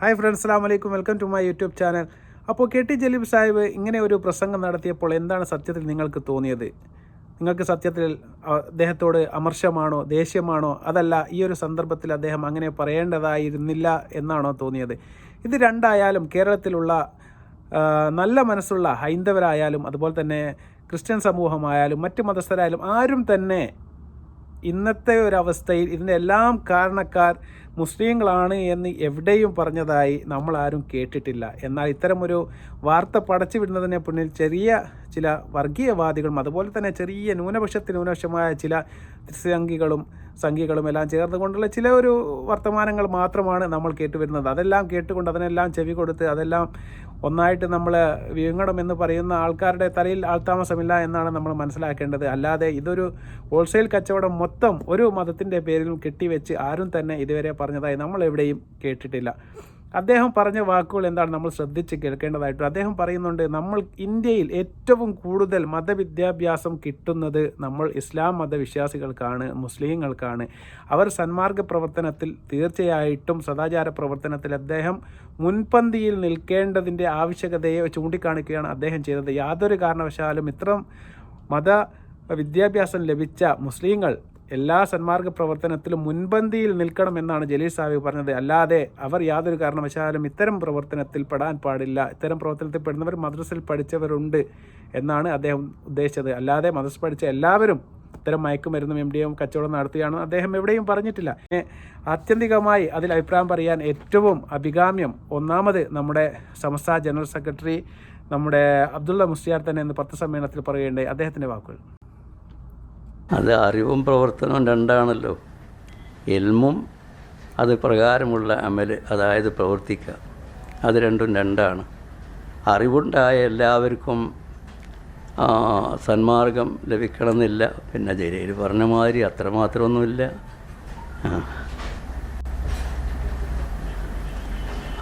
Hi friends അസ്സാം വലൈക്കും welcome to my YouTube channel. അപ്പോൾ കെ ടി ജലീബ് സാഹിബ് ഇങ്ങനെ ഒരു പ്രസംഗം നടത്തിയപ്പോൾ എന്താണ് സത്യത്തിൽ നിങ്ങൾക്ക് തോന്നിയത്? നിങ്ങൾക്ക് സത്യത്തിൽ അദ്ദേഹത്തോട് അമർഷമാണോ ദേഷ്യമാണോ? അതല്ല ഈ ഒരു സന്ദർഭത്തിൽ അദ്ദേഹം അങ്ങനെ പറയേണ്ടതായിരുന്നില്ല എന്നാണോ തോന്നിയത്? ഇത് രണ്ടായാലും കേരളത്തിലുള്ള നല്ല മനസ്സുള്ള ഹൈന്ദവരായാലും അതുപോലെ തന്നെ ക്രിസ്ത്യൻ സമൂഹമായാലും മറ്റ് മതസ്ഥരായാലും ആരും തന്നെ ഇന്നത്തെ ഒരവസ്ഥയിൽ ഇതിന്റെ എല്ലാം കാരണക്കാർ മുസ്ലിങ്ങളാണ് എന്ന് എവിടെയും പറഞ്ഞതായി നമ്മൾ ആരും കേട്ടിട്ടില്ല. എന്നാൽ ഇത്തരമൊരു വാർത്ത പടച്ചു വിടുന്നതിന് പിന്നിൽ ചെറിയ ചില വർഗീയവാദികളും അതുപോലെ തന്നെ ചെറിയ ന്യൂനപക്ഷത്തിന് ന്യൂനപക്ഷമായ ചില സംഘികളും സംഘികളും എല്ലാം ചേർന്നുകൊണ്ടുള്ള ചില ഒരു വർത്തമാനങ്ങൾ മാത്രമാണ് നമ്മൾ കേട്ടുവരുന്നത്. അതെല്ലാം കേട്ടുകൊണ്ട് അതിനെല്ലാം ചെവി കൊടുത്ത് അതെല്ലാം ഒന്നായിട്ട് നമ്മൾ വിഴുങ്ങണമെന്ന് പറയുന്ന ആൾക്കാരുടെ തലയിൽ ആൾതാമസമില്ല എന്നാണ് നമ്മൾ മനസ്സിലാക്കേണ്ടത്. അല്ലാതെ ഇതൊരു ഹോൾസെയിൽ കച്ചവടം മൊത്തം ഒരു മതത്തിന്റെ പേരിലും കെട്ടിവെച്ച് ആരും തന്നെ ഇതുവരെ പറഞ്ഞതായി നമ്മൾ എവിടെയും കേട്ടിട്ടില്ല. അദ്ദേഹം പറഞ്ഞ വാക്കുകൾ എന്താണ് നമ്മൾ ശ്രദ്ധിച്ച് കേൾക്കേണ്ടതായിട്ട് അദ്ദേഹം പറയുന്നുണ്ട് നമ്മൾ ഇന്ത്യയിൽ ഏറ്റവും കൂടുതൽ മതവിദ്യാഭ്യാസം കിട്ടുന്നത് നമ്മൾ ഇസ്ലാം മതവിശ്വാസികൾക്കാണ് മുസ്ലിങ്ങൾക്കാണ്. അവർ സന്മാർഗ പ്രവർത്തനത്തിൽ തീർച്ചയായിട്ടും സദാചാര പ്രവർത്തനത്തിൽ അദ്ദേഹം മുൻപന്തിയിൽ നിൽക്കേണ്ടതിന്റെ ആവശ്യകതയെ ചൂണ്ടിക്കാണിക്കുകയാണ് അദ്ദേഹം ചെയ്തത്. യാതൊരു കാരണവശാലും ഇത്തരം മത വിദ്യാഭ്യാസം ലഭിച്ച മുസ്ലിങ്ങൾ എല്ലാ സന്മാർഗ പ്രവർത്തനത്തിലും മുൻപന്തിയിൽ നിൽക്കണമെന്നാണ് ജലീൽ സാഹിബ് പറഞ്ഞത്. അല്ലാതെ അവർ യാതൊരു കാരണവശാലും ഇത്തരം പ്രവർത്തനത്തിൽ പെടാൻ പാടില്ല. ഇത്തരം പ്രവർത്തനത്തിൽ പെടുന്നവർ മദ്രസിൽ പഠിച്ചവരുണ്ട് എന്നാണ് അദ്ദേഹം ഉദ്ദേശിച്ചത്. അല്ലാതെ മദ്രസ് പഠിച്ച എല്ലാവരും ഇത്തരം മയക്കുമരുന്നും എം ഡി എം കച്ചവടം നടത്തുകയാണ് അദ്ദേഹം എവിടെയും പറഞ്ഞിട്ടില്ല. ആത്യന്തികമായി അതിൽ അഭിപ്രായം പറയാൻ ഏറ്റവും അഭികാമ്യം ഒന്നാമത് നമ്മുടെ സംസ്ഥാന ജനറൽ സെക്രട്ടറി നമ്മുടെ അബ്ദുള്ള മുസ്ലിയാർ തന്നെ എന്ന് പത്രസമ്മേളനത്തിൽ പറയുകയുണ്ടായി. അദ്ദേഹത്തിന്റെ വാക്കുകൾ. അത് അറിവും പ്രവർത്തനവും രണ്ടാണല്ലോ. എൽമും അത് പ്രകാരമുള്ള അമൽ അതായത് പ്രവർത്തിക്കുക. അത് രണ്ടും രണ്ടാണ്. അറിവുണ്ടായ എല്ലാവർക്കും സന്മാർഗം ലഭിക്കണമെന്നില്ല. പിന്നെ ജലീൽ പറഞ്ഞ മാതിരി അത്രമാത്രമൊന്നുമില്ല.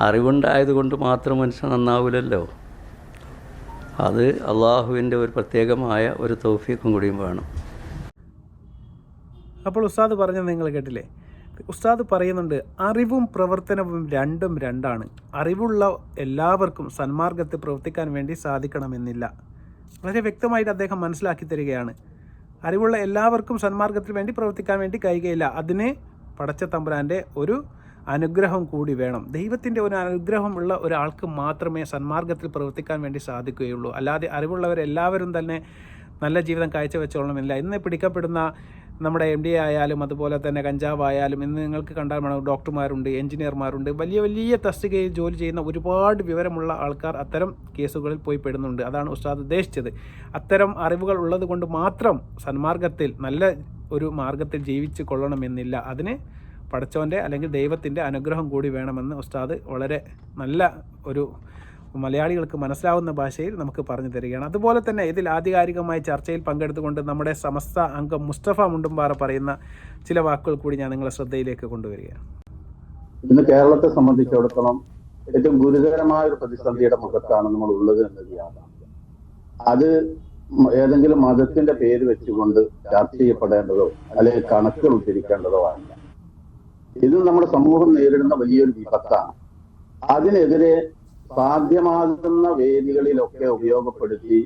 അറിവുണ്ടായതുകൊണ്ട് അറിവുണ്ടായത് കൊണ്ട് മാത്രം മനുഷ്യൻ നന്നാവില്ലല്ലോ അത് അള്ളാഹുവിന്റെ ഒരു പ്രത്യേകമായ ഒരു തൗഫീഖും കൂടിയും വേണം. അപ്പോൾ ഉസ്താദ് പറഞ്ഞത് നിങ്ങൾ കേട്ടില്ലേ? ഉസ്താദ് പറയുന്നുണ്ട് അറിവും പ്രവർത്തനവും രണ്ടും രണ്ടാണ്. അറിവുള്ള എല്ലാവർക്കും സന്മാർഗത്ത് പ്രവർത്തിക്കാൻ വേണ്ടി സാധിക്കണമെന്നില്ല. വളരെ വ്യക്തമായിട്ട് അദ്ദേഹം മനസ്സിലാക്കി തരികയാണ്. അറിവുള്ള എല്ലാവർക്കും സന്മാർഗത്തിൽ വേണ്ടി പ്രവർത്തിക്കാൻ വേണ്ടി കഴിയുകയില്ല. അതിന് പടച്ച തമ്പുരാന്റെ ഒരു അനുഗ്രഹം കൂടി വേണം. ദൈവത്തിന്റെ ഒരു അനുഗ്രഹമുള്ള ഒരാൾക്ക് മാത്രമേ സന്മാർഗത്തിൽ പ്രവർത്തിക്കാൻ വേണ്ടി സാധിക്കുകയുള്ളൂ. അല്ലാതെ അറിവുള്ളവരെല്ലാവരും തന്നെ നല്ല ജീവിതം കാഴ്ചവെച്ചോളണമെന്നില്ല. ഇന്ന് പിടിക്കപ്പെടുന്ന നമ്മുടെ എം ഡി ആയാലും അതുപോലെ തന്നെ കഞ്ചാവ് ആയാലും ഇന്ന് നിങ്ങൾക്ക് കണ്ടാൽ വേണം ഡോക്ടർമാരുണ്ട് എഞ്ചിനീയർമാരുണ്ട് വലിയ വലിയ തസ്തികയിൽ ജോലി ചെയ്യുന്ന ഒരുപാട് വിവരമുള്ള ആൾക്കാർ അത്തരം കേസുകളിൽ പോയി പെടുന്നുണ്ട്. അതാണ് ഉസ്താദ് ഉദ്ദേശിച്ചത്. അത്തരം അറിവുകൾ ഉള്ളത് കൊണ്ട് മാത്രം സന്മാർഗത്തിൽ നല്ല ഒരു മാർഗത്തിൽ ജീവിച്ച് കൊള്ളണമെന്നില്ല. അതിന് പടച്ചവന്റെ അല്ലെങ്കിൽ ദൈവത്തിന്റെ അനുഗ്രഹം കൂടി വേണമെന്ന് ഉസ്താദ് വളരെ നല്ല ഒരു മലയാളികൾക്ക് മനസ്സിലാവുന്ന ഭാഷയിൽ നമുക്ക് പറഞ്ഞു തരികയാണ്. അതുപോലെ തന്നെ ഇതിൽ ആധികാരികമായി ചർച്ചയിൽ പങ്കെടുത്തുകൊണ്ട് നമ്മുടെ സമസ്ത അംഗം മുസ്തഫ മുണ്ടുംപാറ പറയുന്ന ചില വാക്കുകൾ കൂടി ഞാൻ നിങ്ങളെ ശ്രദ്ധയിലേക്ക് കൊണ്ടുവരികയാണ്. ഇന്ന് കേരളത്തെ സംബന്ധിച്ചിടത്തോളം ഏറ്റവും ഗുരുതരമായ ഒരു പ്രതിസന്ധിയുടെ മുഖത്താണ് നമ്മൾ ഉള്ളത് എന്നത് യാഥാർത്ഥ്യം. അത് ഏതെങ്കിലും മതത്തിന്റെ പേര് വെച്ചുകൊണ്ട് ചർച്ച ചെയ്യപ്പെടേണ്ടതോ അല്ലെങ്കിൽ കണക്കുകൾ ഉദ്ധരിക്കേണ്ടതോ ആണ് ഇത് നമ്മുടെ സമൂഹം നേരിടുന്ന വലിയൊരു വിപത്താണ്. അതിനെതിരെ സാധ്യമാകുന്ന വേദികളിലൊക്കെ ഉപയോഗപ്പെടുത്തി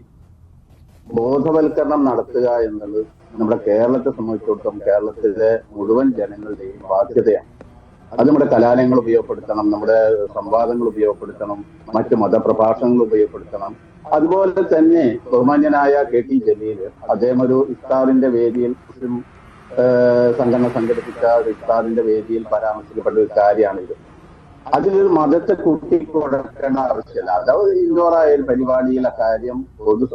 ബോധവൽക്കരണം നടത്തുക എന്നുള്ളത് നമ്മുടെ കേരളത്തെ സംബന്ധിച്ചിടത്തോളം കേരളത്തിലെ മുഴുവൻ ജനങ്ങളുടെയും ബാധ്യതയാണ്. അത് നമ്മുടെ കലാലയങ്ങൾ ഉപയോഗപ്പെടുത്തണം നമ്മുടെ സംവാദങ്ങൾ ഉപയോഗപ്പെടുത്തണം മറ്റ് മതപ്രഭാഷണങ്ങൾ ഉപയോഗപ്പെടുത്തണം. അതുപോലെ തന്നെ ബഹുമാന്യനായ കെ ടി ജലീൽ അദ്ദേഹം ഒരു ഇഫ്താറിന്റെ വേദിയിൽ മുസ്ലിം സംഘടന സംഘടിപ്പിച്ച ഒരു ഇഫ്താറിന്റെ വേദിയിൽ പരാമർശിക്കപ്പെട്ട ഒരു കാര്യമാണിത്. അതിലൊരു മതത്തെ കൂട്ടിക്കൊടുക്കേണ്ട ആവശ്യമില്ല. അതായത് ഇൻഡോറായാലും പരിപാടിയിൽ കാര്യം പൊതു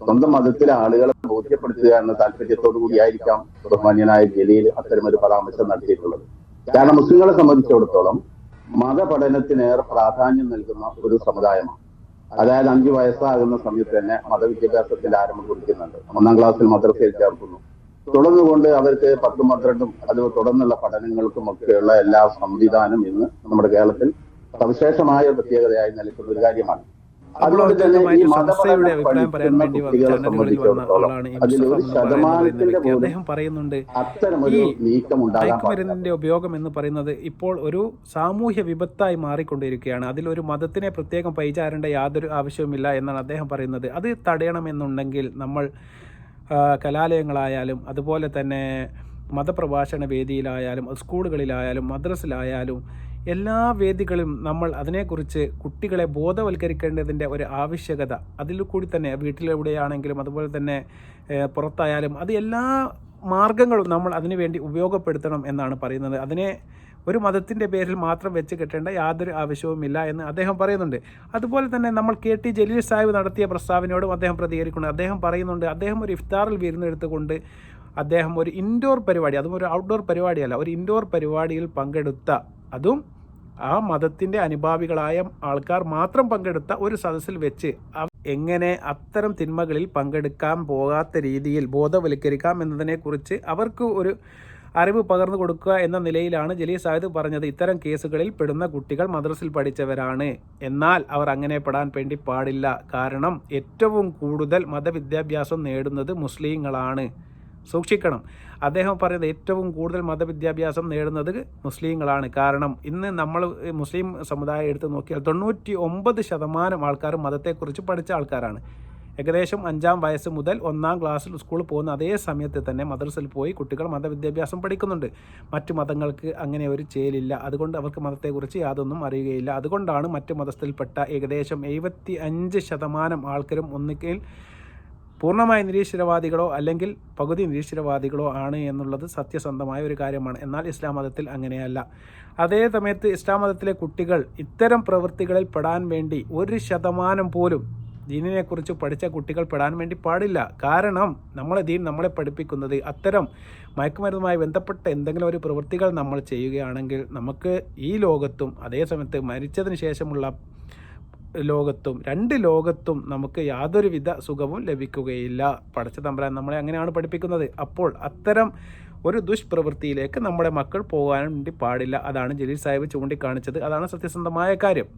സ്വന്തം മതത്തിലെ ആളുകളെ ബോധ്യപ്പെടുത്തുക എന്ന താല്പര്യത്തോടു കൂടിയായിരിക്കാം ബഹുമാന്യനായ ജലീൽ ഒരു പരാമർശം നടത്തിയിട്ടുള്ളത്. കാരണം മുസ്ലിങ്ങളെ സംബന്ധിച്ചിടത്തോളം മതപഠനത്തിനേറെ പ്രാധാന്യം നൽകുന്ന ഒരു സമുദായമാണ്. അതായത് അഞ്ചു വയസ്സാകുന്ന സമയത്ത് തന്നെ മതവിദ്യാഭ്യാസത്തിന്റെ ആരംഭം കൊടുക്കുന്നുണ്ട് ഒന്നാം ക്ലാസ്സിൽ മദ്രസയിൽ ചേർക്കുന്നു. തുടർന്നുകൊണ്ട് അവർക്ക് പത്തും പന്ത്രണ്ടും അത് തുടർന്നുള്ള പഠനങ്ങൾക്കും ഒക്കെയുള്ള എല്ലാ സംവിധാനം ഇന്ന് നമ്മുടെ കേരളത്തിൽ സവിശേഷമായ പ്രത്യേകതയായി നിൽക്കുന്ന ഒരു കാര്യമാണ്. അതുകൊണ്ട് തന്നെ ഈ മതപരമായ പഠിക്കുന്ന കുട്ടികളെ സംബന്ധിച്ചിടത്തോളം അതിൽ ഒരു ശതമാനത്തിന്റെ അദ്ദേഹം പറയുന്നുണ്ട് അത്തരമൊരു നീക്കം മയക്കുമരുന്നിന്റെ ഉപയോഗം എന്ന് പറയുന്നത് ഇപ്പോൾ ഒരു സാമൂഹ്യ വിപത്തായി മാറിക്കൊണ്ടിരിക്കുകയാണ്. അതിൽ ഒരു മതത്തിനെ പ്രത്യേകം പൈചാരേണ്ട യാതൊരു ആവശ്യവുമില്ല എന്നാണ് അദ്ദേഹം പറയുന്നത്. അത് തടയണമെന്നുണ്ടെങ്കിൽ നമ്മൾ കലാലയങ്ങളായാലും അതുപോലെ തന്നെ മതപ്രഭാഷണ വേദിയിലായാലും സ്കൂളുകളിലായാലും മദ്രസിലായാലും എല്ലാ വേദികളും നമ്മൾ അതിനെക്കുറിച്ച് കുട്ടികളെ ബോധവൽക്കരിക്കേണ്ടതിന്റെ ഒരു ആവശ്യകത അതിൽ കൂടി തന്നെ വീട്ടിലെവിടെയാണെങ്കിലും അതുപോലെ തന്നെ പുറത്തായാലും അത് എല്ലാ മാർഗങ്ങളും നമ്മൾ അതിനുവേണ്ടി ഉപയോഗപ്പെടുത്തണം എന്നാണ് പറയുന്നത്. അതിനെ ഒരു മതത്തിന്റെ പേരിൽ മാത്രം വെച്ച് കെട്ടേണ്ട യാതൊരു ആവശ്യവുമില്ല എന്ന് അദ്ദേഹം പറയുന്നുണ്ട്. അതുപോലെ തന്നെ നമ്മൾ കെ ടി ജലീൽ സാഹിബ് നടത്തിയ പ്രസ്താവനയോടും അദ്ദേഹം പ്രതികരിക്കുന്നുണ്ട്. അദ്ദേഹം പറയുന്നുണ്ട് അദ്ദേഹം ഒരു ഇഫ്താറിൽ വിരുന്നെടുത്തുകൊണ്ട് അദ്ദേഹം ഒരു ഇൻഡോർ പരിപാടി അതും ഒരു ഔട്ട്ഡോർ പരിപാടിയല്ല ഒരു ഇൻഡോർ പരിപാടിയിൽ പങ്കെടുത്ത അതും ആ മതത്തിന്റെ അനുഭാവികളായ ആൾക്കാർ മാത്രം പങ്കെടുത്ത ഒരു സദസ്സിൽ വെച്ച് എങ്ങനെ അത്തരം തിന്മകളിൽ പങ്കെടുക്കാൻ പോകാത്ത രീതിയിൽ ബോധവൽക്കരിക്കാം എന്നതിനെക്കുറിച്ച് അവർക്ക് ഒരു അറിവ് പകർന്നു കൊടുക്കുക എന്ന നിലയിലാണ് ജലീൽ സാഹിദ് പറഞ്ഞത്. ഇത്തരം കേസുകളിൽ പെടുന്ന കുട്ടികൾ മദ്രസിൽ പഠിച്ചവരാണ്. എന്നാൽ അവർ അങ്ങനെ പെടാൻ വേണ്ടി പാടില്ല. കാരണം ഏറ്റവും കൂടുതൽ മതവിദ്യാഭ്യാസം നേടുന്നത് മുസ്ലിങ്ങളാണ്. സൂക്ഷിക്കണം. അദ്ദേഹം പറയുന്നത് ഏറ്റവും കൂടുതൽ മതവിദ്യാഭ്യാസം നേടുന്നത് മുസ്ലിങ്ങളാണ്. കാരണം ഇന്ന് നമ്മൾ മുസ്ലിം സമുദായം എടുത്ത് നോക്കിയാൽ തൊണ്ണൂറ്റി ഒമ്പത് ശതമാനം ആൾക്കാർ മതത്തെക്കുറിച്ച് പഠിച്ച ആൾക്കാരാണ്. ഏകദേശം അഞ്ചാം വയസ്സ് മുതൽ ഒന്നാം ക്ലാസ്സിൽ സ്കൂളിൽ പോകുന്ന അതേ സമയത്ത് തന്നെ മദ്രസയിൽ പോയി കുട്ടികൾ മതവിദ്യാഭ്യാസം പഠിക്കുന്നുണ്ട്. മറ്റു മതങ്ങൾക്ക് അങ്ങനെ ഒരു ചേലില്ല. അതുകൊണ്ട് അവർക്ക് മതത്തെക്കുറിച്ച് യാതൊന്നും അറിയുകയില്ല. അതുകൊണ്ടാണ് മറ്റു മതസ്ഥയിൽപ്പെട്ട ഏകദേശം എഴുപത്തി അഞ്ച് ശതമാനം ആൾക്കാരും ഒന്നിക്കൽ പൂർണമായ നിരീശ്വരവാദികളോ അല്ലെങ്കിൽ പകുതി നിരീശ്വരവാദികളോ ആണ് എന്നുള്ളത് സത്യസന്ധമായ ഒരു കാര്യമാണ്. എന്നാൽ ഇസ്ലാം മതത്തിൽ അങ്ങനെയല്ല. അതേ സമയത്ത് ഇസ്ലാം മതത്തിലെ കുട്ടികൾ ഇത്തരം പ്രവൃത്തികളിൽ പെടാൻ വേണ്ടി ഒരു ശതമാനം പോലും ദീനിനെക്കുറിച്ച് പഠിച്ച കുട്ടികൾ പെടാൻ വേണ്ടി പാടില്ല. കാരണം നമ്മളെ ദീൻ നമ്മളെ പഠിപ്പിക്കുന്നത് അത്തരം മയക്കുമരുന്നുമായി ബന്ധപ്പെട്ട എന്തെങ്കിലും ഒരു പ്രവൃത്തികൾ നമ്മൾ ചെയ്യുകയാണെങ്കിൽ നമുക്ക് ഈ ലോകത്തും അതേസമയത്ത് മരിച്ചതിന് ശേഷമുള്ള ലോകത്തും രണ്ട് ലോകത്തും നമുക്ക് യാതൊരുവിധ സുഖവും ലഭിക്കുകയില്ല. പഠിച്ച തമ്പരാൻ നമ്മളെ അങ്ങനെയാണ് പഠിപ്പിക്കുന്നത്. അപ്പോൾ അത്തരം ഒരു ദുഷ്പ്രവൃത്തിയിലേക്ക് നമ്മുടെ മക്കൾ പോകാൻ വേണ്ടി പാടില്ല. അതാണ് ജലീൽ സാഹിബ് ചൂണ്ടിക്കാണിച്ചത്. അതാണ് സത്യസന്ധമായ കാര്യം.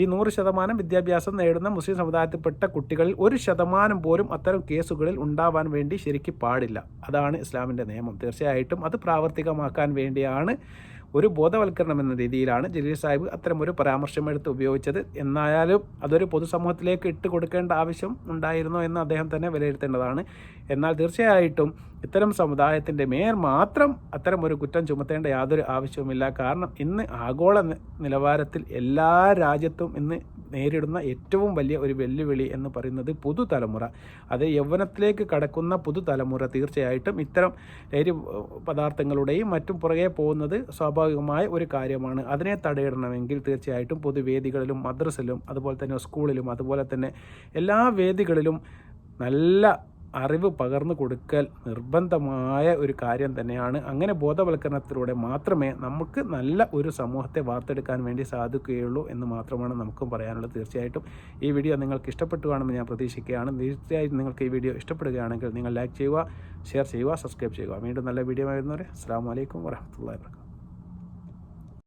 ഈ നൂറ് ശതമാനം വിദ്യാഭ്യാസം നേടുന്ന മുസ്ലിം സമുദായത്തിൽപ്പെട്ട കുട്ടികളിൽ ഒരു ശതമാനം പോലും അത്തരം കേസുകളിൽ ഉണ്ടാവാൻ വേണ്ടി ശരിക്കും പാടില്ല. അതാണ് ഇസ്ലാമിന്റെ നിയമം. തീർച്ചയായിട്ടും അത് പ്രാവർത്തികമാക്കാൻ വേണ്ടിയാണ് ഒരു ബോധവൽക്കരണം എന്ന രീതിയിലാണ് ജലീൽ സാഹിബ് അത്തരം ഒരു പരാമർശം എടുത്ത് ഉപയോഗിച്ചത്. എന്നായാലും അതൊരു പൊതുസമൂഹത്തിലേക്ക് ഇട്ട് കൊടുക്കേണ്ട ആവശ്യം ഉണ്ടായിരുന്നോ എന്ന് അദ്ദേഹം തന്നെ വിലയിരുത്തേണ്ടതാണ്. എന്നാൽ തീർച്ചയായിട്ടും ഇത്തരം സമുദായത്തിന്റെ മേൽ മാത്രം അത്തരം ഒരു കുറ്റം ചുമത്തേണ്ട യാതൊരു ആവശ്യവുമില്ല. കാരണം ഇന്ന് ആഗോള നിലവാരത്തിൽ എല്ലാ രാജ്യത്തും ഇന്ന് നേരിടുന്ന ഏറ്റവും വലിയ ഒരു വെല്ലുവിളി എന്ന് പറയുന്നത് പുതുതലമുറ. അത് യൗവനത്തിലേക്ക് കടക്കുന്ന പുതുതലമുറ തീർച്ചയായിട്ടും ഇത്തരം ലഹരി പദാർത്ഥങ്ങളുടെയും മറ്റും പുറകെ പോകുന്നത് സ്വാഭാവികമായ ഒരു കാര്യമാണ്. അതിനെ തടയിടണമെങ്കിൽ തീർച്ചയായിട്ടും പൊതുവേദികളിലും മദ്രസിലും അതുപോലെ തന്നെ സ്കൂളിലും അതുപോലെ തന്നെ എല്ലാ വേദികളിലും നല്ല അറിവ് പകർന്നു കൊടുക്കൽ നിർബന്ധമായ ഒരു കാര്യം തന്നെയാണ്. അങ്ങനെ ബോധവൽക്കരണത്തിലൂടെ മാത്രമേ നമുക്ക് നല്ല ഒരു സമൂഹത്തെ വാർത്തെടുക്കാൻ വേണ്ടി സാധിക്കുകയുള്ളൂ എന്ന് മാത്രമാണ് നമുക്കും പറയാനുള്ളത്. തീർച്ചയായിട്ടും ഈ വീഡിയോ നിങ്ങൾക്ക് ഇഷ്ടപ്പെട്ടു കാണുമെന്ന് ഞാൻ പ്രതീക്ഷിക്കുകയാണ്. തീർച്ചയായും നിങ്ങൾക്ക് ഈ വീഡിയോ ഇഷ്ടപ്പെടുകയാണെങ്കിൽ നിങ്ങൾ ലൈക്ക് ചെയ്യുക ഷെയർ ചെയ്യുക സബ്സ്ക്രൈബ് ചെയ്യുക. വീണ്ടും നല്ല വീഡിയോ ആയിരുന്നവരെ അസ്സാം വലൈക്കും വരഹമുല്ലാ വാ